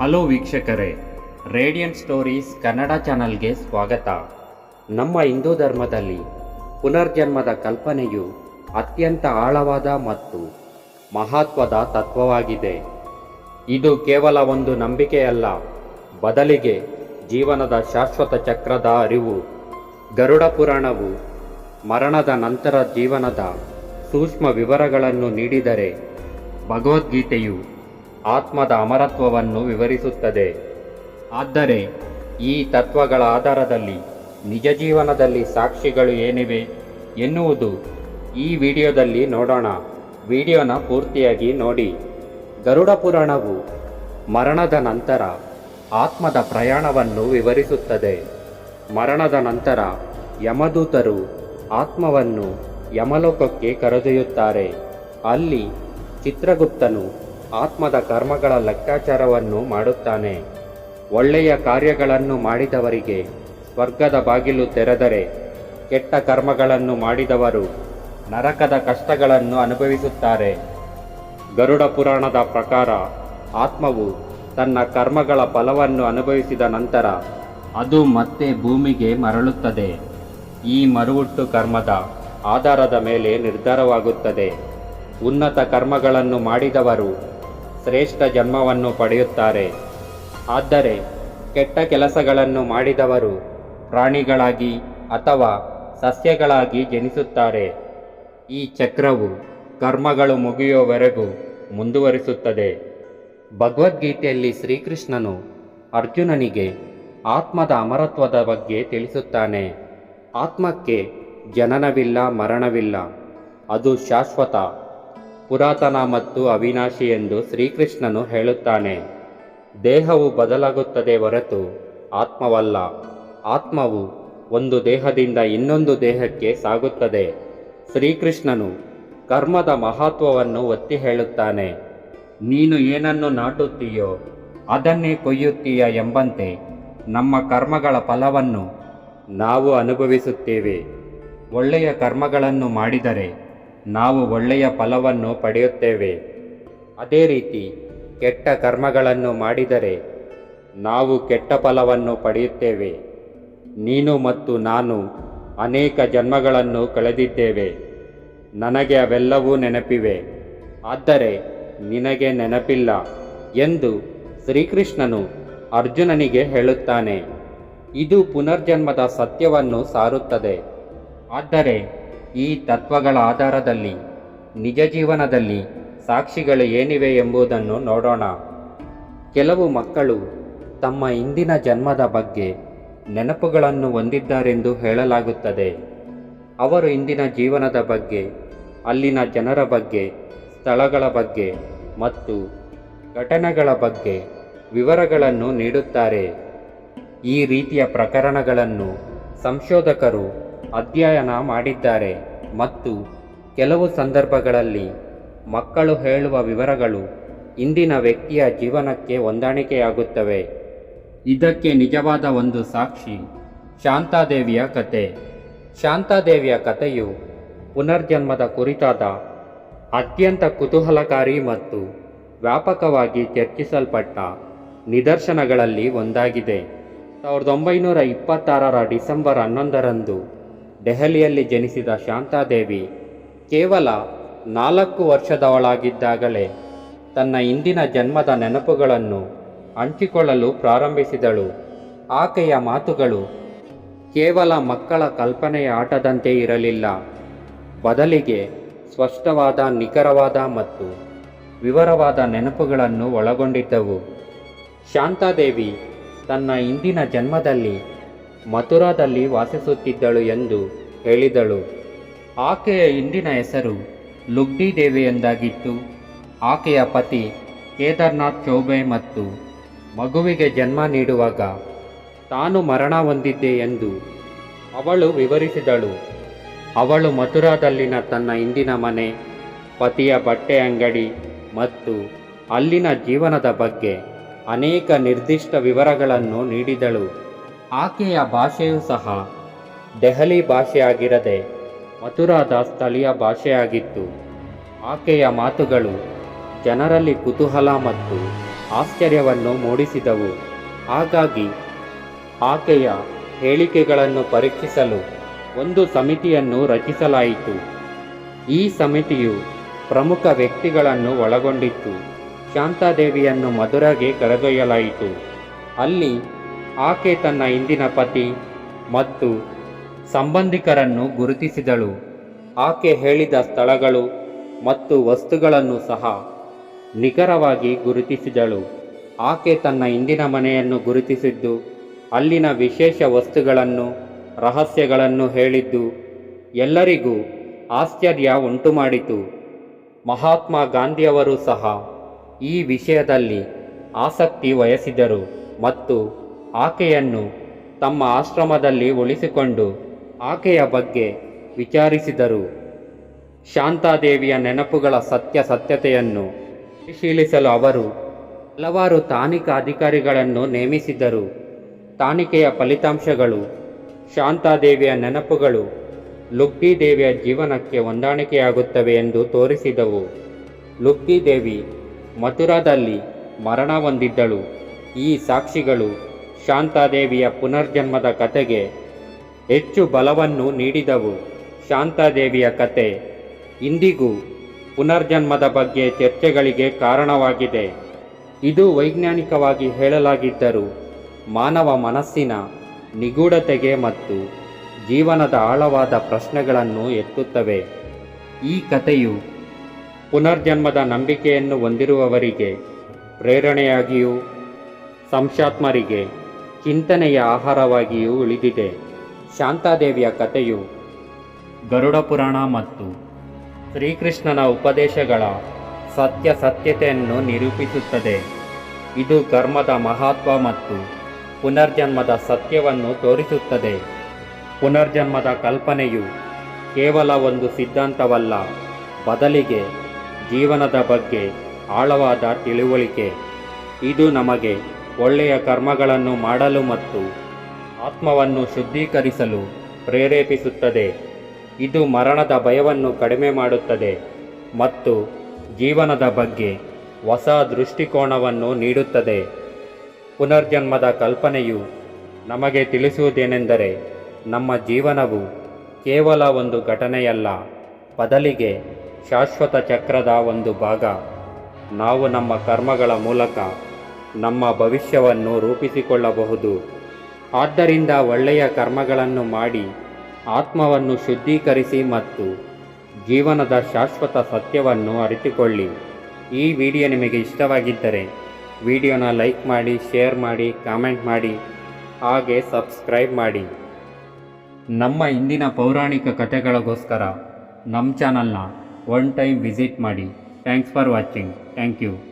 Hello ವೀಕ್ಷಕರೇ, radiant stories Kannada ಚಾನಲ್ಗೆ ಸ್ವಾಗತ. ನಮ್ಮ ಹಿಂದೂ ಧರ್ಮದಲ್ಲಿ ಪುನರ್ಜನ್ಮದ ಕಲ್ಪನೆಯು ಅತ್ಯಂತ ಆಳವಾದ ಮತ್ತು ಮಹತ್ವದ ತತ್ವವಾಗಿದೆ. ಇದು ಕೇವಲ ಒಂದು ನಂಬಿಕೆಯಲ್ಲ, ಬದಲಿಗೆ ಜೀವನದ ಶಾಶ್ವತ ಚಕ್ರದ ಅರಿವು, ಗರುಡ ಪುರಾಣವು ಮರಣದ ನಂತರ ಜೀವನದ ಸೂಕ್ಷ್ಮ ವಿವರಗಳನ್ನು ನೀಡಿದರೆ ಭಗವದ್ಗೀತೆಯು ಆತ್ಮದ ಅಮರತ್ವವನ್ನು ವಿವರಿಸುತ್ತದೆ. ಆದರೆ ಈ ತತ್ವಗಳ ಆಧಾರದಲ್ಲಿ ನಿಜ ಜೀವನದಲ್ಲಿ ಸಾಕ್ಷಿಗಳು ಏನಿವೆ ಎನ್ನುವುದು ಈ ವಿಡಿಯೋದಲ್ಲಿ ನೋಡೋಣ. ವಿಡಿಯೋನ ಪೂರ್ತಿಯಾಗಿ ನೋಡಿ. ಗರುಡ ಪುರಾಣವು ಮರಣದ ನಂತರ ಆತ್ಮದ ಪ್ರಯಾಣವನ್ನು ವಿವರಿಸುತ್ತದೆ. ಮರಣದ ನಂತರ ಯಮದೂತರು ಆತ್ಮವನ್ನು ಯಮಲೋಕಕ್ಕೆ ಕರೆದೊಯ್ಯುತ್ತಾರೆ. ಅಲ್ಲಿ ಚಿತ್ರಗುಪ್ತನು ಆತ್ಮದ ಕರ್ಮಗಳ ಲೆಕ್ಕಾಚಾರವನ್ನು ಮಾಡುತ್ತಾನೆ. ಒಳ್ಳೆಯ ಕಾರ್ಯಗಳನ್ನು ಮಾಡಿದವರಿಗೆ ಸ್ವರ್ಗದ ಬಾಗಿಲು ತೆರೆದರೆ ಕೆಟ್ಟ ಕರ್ಮಗಳನ್ನು ಮಾಡಿದವರು ನರಕದ ಕಷ್ಟಗಳನ್ನು ಅನುಭವಿಸುತ್ತಾರೆ. ಗರುಡ ಪುರಾಣದ ಪ್ರಕಾರ ಆತ್ಮವು ತನ್ನ ಕರ್ಮಗಳ ಫಲವನ್ನು ಅನುಭವಿಸಿದ ನಂತರ ಅದು ಮತ್ತೆ ಭೂಮಿಗೆ ಮರಳುತ್ತದೆ. ಈ ಮರುಹುಟ್ಟು ಕರ್ಮದ ಆಧಾರದ ಮೇಲೆ ನಿರ್ಧಾರವಾಗುತ್ತದೆ. ಉನ್ನತ ಕರ್ಮಗಳನ್ನು ಮಾಡಿದವರು ಶ್ರೇಷ್ಠ ಜನ್ಮವನ್ನು ಪಡೆಯುತ್ತಾರೆ. ಆದರೆ ಕೆಟ್ಟ ಕೆಲಸಗಳನ್ನು ಮಾಡಿದವರು ಪ್ರಾಣಿಗಳಾಗಿ ಅಥವಾ ಸಸ್ಯಗಳಾಗಿ ಜನಿಸುತ್ತಾರೆ. ಈ ಚಕ್ರವು ಕರ್ಮಗಳು ಮುಗಿಯುವವರೆಗೂ ಮುಂದುವರಿಸುತ್ತದೆ. ಭಗವದ್ಗೀತೆಯಲ್ಲಿ ಶ್ರೀಕೃಷ್ಣನು ಅರ್ಜುನನಿಗೆ ಆತ್ಮದ ಅಮರತ್ವದ ಬಗ್ಗೆ ತಿಳಿಸುತ್ತಾನೆ. ಆತ್ಮಕ್ಕೆ ಜನನವಿಲ್ಲ ಮರಣವಿಲ್ಲ. ಅದು ಶಾಶ್ವತ ಪುರಾತನ ಮತ್ತು ಅವಿನಾಶಿ ಎಂದು ಶ್ರೀಕೃಷ್ಣನು ಹೇಳುತ್ತಾನೆ. ದೇಹವು ಬದಲಾಗುತ್ತದೆ ಹೊರತು ಆತ್ಮವಲ್ಲ. ಆತ್ಮವು ಒಂದು ದೇಹದಿಂದ ಇನ್ನೊಂದು ದೇಹಕ್ಕೆ ಸಾಗುತ್ತದೆ. ಶ್ರೀಕೃಷ್ಣನು ಕರ್ಮದ ಮಹತ್ವವನ್ನು ಒತ್ತಿ ಹೇಳುತ್ತಾನೆ. ನೀನು ಏನನ್ನು ನಾಟುತ್ತೀಯೋ ಅದನ್ನೇ ಕೊಯ್ಯುತ್ತೀಯ ಎಂಬಂತೆ ನಮ್ಮ ಕರ್ಮಗಳ ಫಲವನ್ನು ನಾವು ಅನುಭವಿಸುತ್ತೇವೆ. ಒಳ್ಳೆಯ ಕರ್ಮಗಳನ್ನು ಮಾಡಿದರೆ ನಾವು ಒಳ್ಳೆಯ ಫಲವನ್ನು ಪಡೆಯುತ್ತೇವೆ. ಅದೇ ರೀತಿ ಕೆಟ್ಟ ಕರ್ಮಗಳನ್ನು ಮಾಡಿದರೆ ನಾವು ಕೆಟ್ಟ ಫಲವನ್ನು ಪಡೆಯುತ್ತೇವೆ. ನೀನು ಮತ್ತು ನಾನು ಅನೇಕ ಜನ್ಮಗಳನ್ನು ಕಳೆದಿದ್ದೇವೆ. ನನಗೆ ಅವೆಲ್ಲವೂ ನೆನಪಿವೆ. ಆದರೆ ನಿನಗೆ ನೆನಪಿಲ್ಲ ಎಂದು ಶ್ರೀಕೃಷ್ಣನು ಅರ್ಜುನನಿಗೆ ಹೇಳುತ್ತಾನೆ. ಇದು ಪುನರ್ಜನ್ಮದ ಸತ್ಯವನ್ನು ಸಾರುತ್ತದೆ. ಆದರೆ ಈ ತತ್ವಗಳ ಆಧಾರದಲ್ಲಿ ನಿಜ ಜೀವನದಲ್ಲಿ ಸಾಕ್ಷಿಗಳು ಏನಿವೆ ಎಂಬುದನ್ನು ನೋಡೋಣ. ಕೆಲವು ಮಕ್ಕಳು ತಮ್ಮ ಇಂದಿನ ಜನ್ಮದ ಬಗ್ಗೆ ನೆನಪುಗಳನ್ನು ಹೊಂದಿದ್ದಾರೆಂದು ಹೇಳಲಾಗುತ್ತದೆ. ಅವರು ಇಂದಿನ ಜೀವನದ ಬಗ್ಗೆ, ಅಲ್ಲಿನ ಜನರ ಬಗ್ಗೆ, ಸ್ಥಳಗಳ ಬಗ್ಗೆ ಮತ್ತು ಘಟನೆಗಳ ಬಗ್ಗೆ ವಿವರಗಳನ್ನು ನೀಡುತ್ತಾರೆ. ಈ ರೀತಿಯ ಪ್ರಕರಣಗಳನ್ನು ಸಂಶೋಧಕರು ಅಧ್ಯಯನ ಮಾಡಿದ್ದಾರೆ ಮತ್ತು ಕೆಲವು ಸಂದರ್ಭಗಳಲ್ಲಿ ಮಕ್ಕಳು ಹೇಳುವ ವಿವರಗಳು ಇಂದಿನ ವ್ಯಕ್ತಿಯ ಜೀವನಕ್ಕೆ ಹೊಂದಾಣಿಕೆಯಾಗುತ್ತವೆ. ಇದಕ್ಕೆ ನಿಜವಾದ ಒಂದು ಸಾಕ್ಷಿ ಶಾಂತಾದೇವಿಯ ಕತೆ. ಶಾಂತಾದೇವಿಯ ಕಥೆಯು ಪುನರ್ಜನ್ಮದ ಕುರಿತಾದ ಅತ್ಯಂತ ಕುತೂಹಲಕಾರಿ ಮತ್ತು ವ್ಯಾಪಕವಾಗಿ ಚರ್ಚಿಸಲ್ಪಟ್ಟ ನಿದರ್ಶನಗಳಲ್ಲಿ ಒಂದಾಗಿದೆ. ಸಾವಿರದ ಒಂಬೈನೂರ ಇಪ್ಪತ್ತಾರರ ಡಿಸೆಂಬರ್ ಹನ್ನೊಂದರಂದು ದೆಹಲಿಯಲ್ಲಿ ಜನಿಸಿದ ಶಾಂತಾದೇವಿ ಕೇವಲ ನಾಲ್ಕು ವರ್ಷದವಳಾಗಿದ್ದಾಗಲೇ ತನ್ನ ಇಂದಿನ ಜನ್ಮದ ನೆನಪುಗಳನ್ನು ಹಂಚಿಕೊಳ್ಳಲು ಪ್ರಾರಂಭಿಸಿದಳು. ಆಕೆಯ ಮಾತುಗಳು ಕೇವಲ ಮಕ್ಕಳ ಕಲ್ಪನೆಯ ಆಟದಂತೆ ಇರಲಿಲ್ಲ. ಬದಲಿಗೆ ಸ್ಪಷ್ಟವಾದ, ನಿಖರವಾದ ಮತ್ತು ವಿವರವಾದ ನೆನಪುಗಳನ್ನು ಒಳಗೊಂಡಿದ್ದವು. ಶಾಂತಾದೇವಿ ತನ್ನ ಇಂದಿನ ಜನ್ಮದಲ್ಲಿ ಮಥುರಾದಲ್ಲಿ ವಾಸಿಸುತ್ತಿದ್ದಳು ಎಂದು ಹೇಳಿದಳು. ಆಕೆಯ ಇಂದಿನ ಹೆಸರು ಲುಗ್ಡಿ ದೇವಿ ಎಂದಾಗಿತ್ತು ಆಕೆಯ ಪತಿ ಕೇದಾರ್ನಾಥ್ ಚೌಬೆ ಮತ್ತು ಮಗುವಿಗೆ ಜನ್ಮ ನೀಡುವಾಗ ತಾನು ಮರಣ ಹೊಂದಿದ್ದೆ ಎಂದು ಅವಳು ವಿವರಿಸಿದಳು. ಅವಳು ಮಥುರಾದಲ್ಲಿನ ತನ್ನ ಇಂದಿನ ಮನೆ, ಪತಿಯ ಬಟ್ಟೆ ಅಂಗಡಿ ಮತ್ತು ಅಲ್ಲಿನ ಜೀವನದ ಬಗ್ಗೆ ಅನೇಕ ನಿರ್ದಿಷ್ಟ ವಿವರಗಳನ್ನು ನೀಡಿದಳು. ಆಕೆಯ ಭಾಷೆಯೂ ಸಹ ದೆಹಲಿ ಭಾಷೆಯಾಗಿರದೆ ಮಥುರಾದ ಸ್ಥಳೀಯ ಭಾಷೆಯಾಗಿತ್ತು. ಆಕೆಯ ಮಾತುಗಳು ಜನರಲ್ಲಿ ಕುತೂಹಲ ಮತ್ತು ಆಶ್ಚರ್ಯವನ್ನು ಮೂಡಿಸಿದವು. ಹಾಗಾಗಿ ಆಕೆಯ ಹೇಳಿಕೆಗಳನ್ನು ಪರೀಕ್ಷಿಸಲು ಒಂದು ಸಮಿತಿಯನ್ನು ರಚಿಸಲಾಯಿತು. ಈ ಸಮಿತಿಯು ಪ್ರಮುಖ ವ್ಯಕ್ತಿಗಳನ್ನು ಒಳಗೊಂಡಿತ್ತು. ಶಾಂತಾದೇವಿಯನ್ನು ಮಧುರಗೆ ಕರೆದೊಯ್ಯಲಾಯಿತು. ಅಲ್ಲಿ ಆಕೆ ತನ್ನ ಇಂದಿನ ಪತಿ ಮತ್ತು ಸಂಬಂಧಿಕರನ್ನು ಗುರುತಿಸಿದಳು. ಆಕೆ ಹೇಳಿದ ಸ್ಥಳಗಳು ಮತ್ತು ವಸ್ತುಗಳನ್ನು ಸಹ ನಿಖರವಾಗಿ ಗುರುತಿಸಿದಳು. ಆಕೆ ತನ್ನ ಇಂದಿನ ಮನೆಯನ್ನು ಗುರುತಿಸಿದ್ದು, ಅಲ್ಲಿನ ವಿಶೇಷ ವಸ್ತುಗಳನ್ನು, ರಹಸ್ಯಗಳನ್ನು ಹೇಳಿದ್ದು, ಎಲ್ಲರಿಗೂ ಆಶ್ಚರ್ಯ ಉಂಟುಮಾಡಿತು. ಮಹಾತ್ಮ ಗಾಂಧಿಯವರು ಸಹ ಈ ವಿಷಯದಲ್ಲಿ ಆಸಕ್ತಿ ವಹಿಸಿದರು ಮತ್ತು ಆಕೆಯನ್ನು ತಮ್ಮ ಆಶ್ರಮದಲ್ಲಿ ಉಳಿಸಿಕೊಂಡು ಆಕೆಯ ಬಗ್ಗೆ ವಿಚಾರಿಸಿದರು. ಶಾಂತಾದೇವಿಯ ನೆನಪುಗಳ ಸತ್ಯ ಸತ್ಯತೆಯನ್ನು ಪರಿಶೀಲಿಸಲು ಅವರು ಹಲವಾರು ತಾನಿಕ ಅಧಿಕಾರಿಗಳನ್ನು ನೇಮಿಸಿದರು ತಾನಿಕೆಯ ಫಲಿತಾಂಶಗಳು, ಶಾಂತಾದೇವಿಯ ನೆನಪುಗಳು ಲುಕ್ಕಿದೇವಿಯ ಜೀವನಕ್ಕೆ ಹೊಂದಾಣಿಕೆಯಾಗುತ್ತವೆ ಎಂದು ತೋರಿಸಿದವು. ಲುಕ್ಕಿದೇವಿ ಮಥುರಾದಲ್ಲಿ ಮರಣ ಹೊಂದಿದ್ದಳು. ಈ ಸಾಕ್ಷಿಗಳು ಶಾಂತಾದೇವಿಯ ಪುನರ್ಜನ್ಮದ ಕತೆಗೆ ಹೆಚ್ಚು ಬಲವನ್ನು ನೀಡಿದವು. ಶಾಂತಾದೇವಿಯ ಕತೆ ಇಂದಿಗೂ ಪುನರ್ಜನ್ಮದ ಬಗ್ಗೆ ಚರ್ಚೆಗಳಿಗೆ ಕಾರಣವಾಗಿದೆ. ಇದು ವೈಜ್ಞಾನಿಕವಾಗಿ ಹೇಳಲಾಗಿದ್ದರೂ ಮಾನವ ಮನಸ್ಸಿನ ನಿಗೂಢತೆಗೆ ಮತ್ತು ಜೀವನದ ಆಳವಾದ ಪ್ರಶ್ನೆಗಳನ್ನು ಎತ್ತುತ್ತವೆ. ಈ ಕಥೆಯು ಪುನರ್ಜನ್ಮದ ನಂಬಿಕೆಯನ್ನು ಹೊಂದಿರುವವರಿಗೆ ಪ್ರೇರಣೆಯಾಗಿಯೂ ಸಂಶಾತ್ಮರಿಗೆ ಚಿಂತನೆಯ ಆಹಾರವಾಗಿಯೂ ಉಳಿದಿದೆ. ಶಾಂತಾದೇವಿಯ ಕಥೆಯು ಗರುಡ ಪುರಾಣ ಮತ್ತು ಶ್ರೀಕೃಷ್ಣನ ಉಪದೇಶಗಳ ಸತ್ಯ ಸತ್ಯತೆಯನ್ನು ನಿರೂಪಿಸುತ್ತದೆ. ಇದು ಕರ್ಮದ ಮಹತ್ವ ಮತ್ತು ಪುನರ್ಜನ್ಮದ ಸತ್ಯವನ್ನು ತೋರಿಸುತ್ತದೆ. ಪುನರ್ಜನ್ಮದ ಕಲ್ಪನೆಯು ಕೇವಲ ಒಂದು ಸಿದ್ಧಾಂತವಲ್ಲ, ಬದಲಿಗೆ ಜೀವನದ ಬಗ್ಗೆ ಆಳವಾದ ತಿಳುವಳಿಕೆ. ಇದು ನಮಗೆ ಒಳ್ಳೆಯ ಕರ್ಮಗಳನ್ನು ಮಾಡಲು ಮತ್ತು ಆತ್ಮವನ್ನು ಶುದ್ಧೀಕರಿಸಲು ಪ್ರೇರೇಪಿಸುತ್ತದೆ. ಇದು ಮರಣದ ಭಯವನ್ನು ಕಡಿಮೆ ಮಾಡುತ್ತದೆ ಮತ್ತು ಜೀವನದ ಬಗ್ಗೆ ಹೊಸ ದೃಷ್ಟಿಕೋನವನ್ನು ನೀಡುತ್ತದೆ. ಪುನರ್ಜನ್ಮದ ಕಲ್ಪನೆಯು ನಮಗೆ ತಿಳಿಸುವುದೇನೆಂದರೆ ನಮ್ಮ ಜೀವನವು ಕೇವಲ ಒಂದು ಘಟನೆಯಲ್ಲ, ಬದಲಿಗೆ ಶಾಶ್ವತ ಚಕ್ರದ ಒಂದು ಭಾಗ. ನಾವು ನಮ್ಮ ಕರ್ಮಗಳ ಮೂಲಕ ನಮ್ಮ ಭವಿಷ್ಯವನ್ನು ರೂಪಿಸಿಕೊಳ್ಳಬಹುದು. ಆದ್ದರಿಂದ ಒಳ್ಳೆಯ ಕರ್ಮಗಳನ್ನು ಮಾಡಿ, ಆತ್ಮವನ್ನು ಶುದ್ಧೀಕರಿಸಿ ಮತ್ತು ಜೀವನದ ಶಾಶ್ವತ ಸತ್ಯವನ್ನು ಅರಿತುಕೊಳ್ಳಿ. ಈ ವಿಡಿಯೋ ನಿಮಗೆ ಇಷ್ಟವಾಗಿದ್ದರೆ ವಿಡಿಯೋನ ಲೈಕ್ ಮಾಡಿ, ಶೇರ್ ಮಾಡಿ, ಕಾಮೆಂಟ್ ಮಾಡಿ, ಹಾಗೆ ಸಬ್ಸ್ಕ್ರೈಬ್ ಮಾಡಿ. ನಮ್ಮ ಇಂದಿನ ಪೌರಾಣಿಕ ಕಥೆಗಳಿಗೋಸ್ಕರ ನಮ್ಮ ಚಾನಲ್ನ ಒನ್ ಟೈಮ್ ವಿಸಿಟ್ ಮಾಡಿ. Thanks for watching. Thank you.